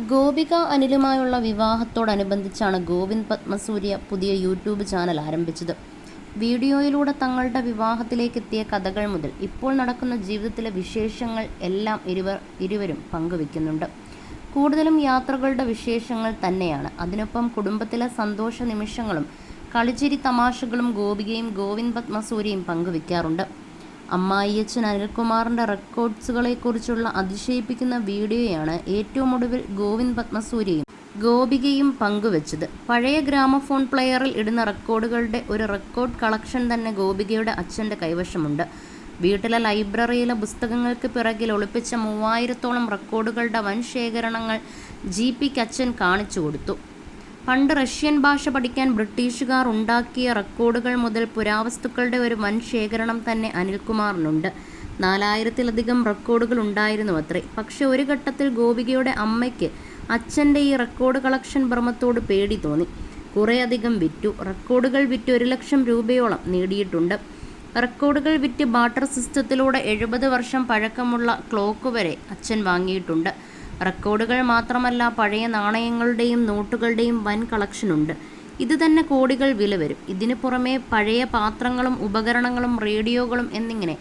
ഗോപിക അനിലുമായുള്ള വിവാഹത്തോടനുബന്ധിച്ചാണ് ഗോവിന്ദ് പത്മസൂര്യ പുതിയ YouTube channel ആരംഭിച്ചത്. വീഡിയോയിലൂടെ തങ്ങളുടെ വിവാഹത്തിലേക്കെത്തിയ കഥകൾ മുതൽ ഇപ്പോൾ നടക്കുന്ന ജീവിതത്തിലെ വിശേഷങ്ങൾ എല്ലാം ഇരുവർ ഇരുവരും പങ്കുവെക്കുന്നുണ്ട് കൂടുതലും യാത്രകളുടെ വിശേഷങ്ങൾ തന്നെയാണ്. അതിനൊപ്പം കുടുംബത്തിലെ സന്തോഷ നിമിഷങ്ങളും കളിച്ചിരി തമാശകളും ഗോപികയും ഗോവിന്ദ് പത്മസൂര്യയും പങ്കുവെക്കാറുണ്ട് അമ്മായിയച്ഛൻ അനിൽകുമാറിന്റെ റെക്കോർഡ്സുകളെക്കുറിച്ചുള്ള അതിശയിപ്പിക്കുന്ന വീഡിയോയാണ് ഏറ്റവും ഒടുവിൽ ഗോവിന്ദ് പത്മസൂര്യയും ഗോപികയും പങ്കുവച്ചത്. പഴയ ഗ്രാമഫോൺ പ്ലെയറിൽ ഇടുന്ന റെക്കോർഡുകളുടെ ഒരു റെക്കോർഡ് കളക്ഷൻ തന്നെ ഗോപികയുടെ അച്ഛന്റെ കൈവശമുണ്ട്. വീട്ടിലെ ലൈബ്രറിയിലെ പുസ്തകങ്ങൾക്ക് പിറകിൽ ഒളിപ്പിച്ച മൂവായിരത്തോളം റെക്കോർഡുകളുടെ വൻ ശേഖരണങ്ങൾ ജി പിക്ക് അച്ഛൻ കാണിച്ചു കൊടുത്തു. പണ്ട് റഷ്യൻ ഭാഷ പഠിക്കാൻ ബ്രിട്ടീഷുകാർ ഉണ്ടാക്കിയ റെക്കോർഡുകൾ മുതൽ പുരാവസ്തുക്കളുടെ ഒരു വൻ ശേഖരണം തന്നെ അനിൽകുമാറിനുണ്ട്. നാലായിരത്തിലധികം റെക്കോർഡുകൾ ഉണ്ടായിരുന്നു അത്രേ. പക്ഷെ ഒരു ഘട്ടത്തിൽ ഗോപികയുടെ അമ്മയ്ക്ക് അച്ഛന്റെ ഈ റെക്കോർഡ് കളക്ഷൻ ഭ്രമത്തോട് പേടി തോന്നി. കുറേയധികം വിറ്റു. റെക്കോർഡുകൾ വിറ്റ് ഒരു ലക്ഷം രൂപയോളം നേടിയിട്ടുണ്ട്. റെക്കോർഡുകൾ വിറ്റ് ബാട്ടർ സിസ്റ്റത്തിലൂടെ എഴുപത് വർഷം പഴക്കമുള്ള ക്ലോക്ക് വരെ അച്ഛൻ വാങ്ങിയിട്ടുണ്ട്. റെക്കോർഡുകൾ മാത്രമല്ല പഴയ നാണയങ്ങളുടെയും നോട്ടുകളുടെയും വൻ കളക്ഷനുണ്ട് ഇത് തന്നെ കോടികൾ വില വരും. ഇതിനു പുറമെ പഴയ പാത്രങ്ങളും ഉപകരണങ്ങളും റേഡിയോകളും എന്നിങ്ങനെ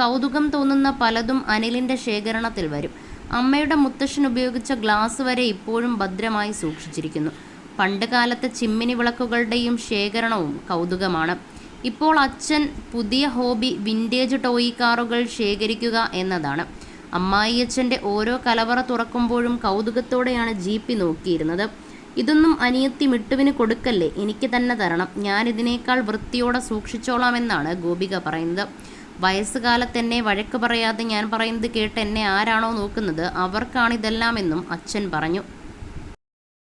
കൗതുകം തോന്നുന്ന പലതും അനിലിന്റെ ശേഖരണത്തിൽ വരും. അമ്മയുടെ മുത്തശ്ശൻ ഉപയോഗിച്ച ഗ്ലാസ് വരെ ഇപ്പോഴും ഭദ്രമായി സൂക്ഷിച്ചിരിക്കുന്നു. പണ്ട് കാലത്തെ ചിമ്മിനി വിളക്കുകളുടെയും ശേഖരണവും കൗതുകമാണ്. ഇപ്പോൾ അച്ഛൻ പുതിയ ഹോബി വിന്റേജ് ടോയ് കാറുകൾ ശേഖരിക്കുക എന്നതാണ്. അമ്മായിയച്ഛന്റെ ഓരോ കലവറ തുറക്കുമ്പോഴും കൗതുകത്തോടെയാണ് ജീപ്പി നോക്കിയിരുന്നത്. ഇതൊന്നും അനിയത്തി മിട്ടുവിന് കൊടുക്കല്ലേ? എനിക്ക് തന്നെ തരണം. ഞാൻ ഇതിനേക്കാൾ വൃത്തിയോടെ സൂക്ഷിച്ചോളാമെന്നാണ് ഗോപിക പറയുന്നത്. വയസ്സുകാലത്ത് എന്നെ വഴക്ക് പറയാതെ ഞാൻ പറയുന്നത് കേട്ട് എന്നെ ആരാണോ നോക്കുന്നത്? അവർക്കാണിതെല്ലാമെന്നും അച്ഛൻ പറഞ്ഞു.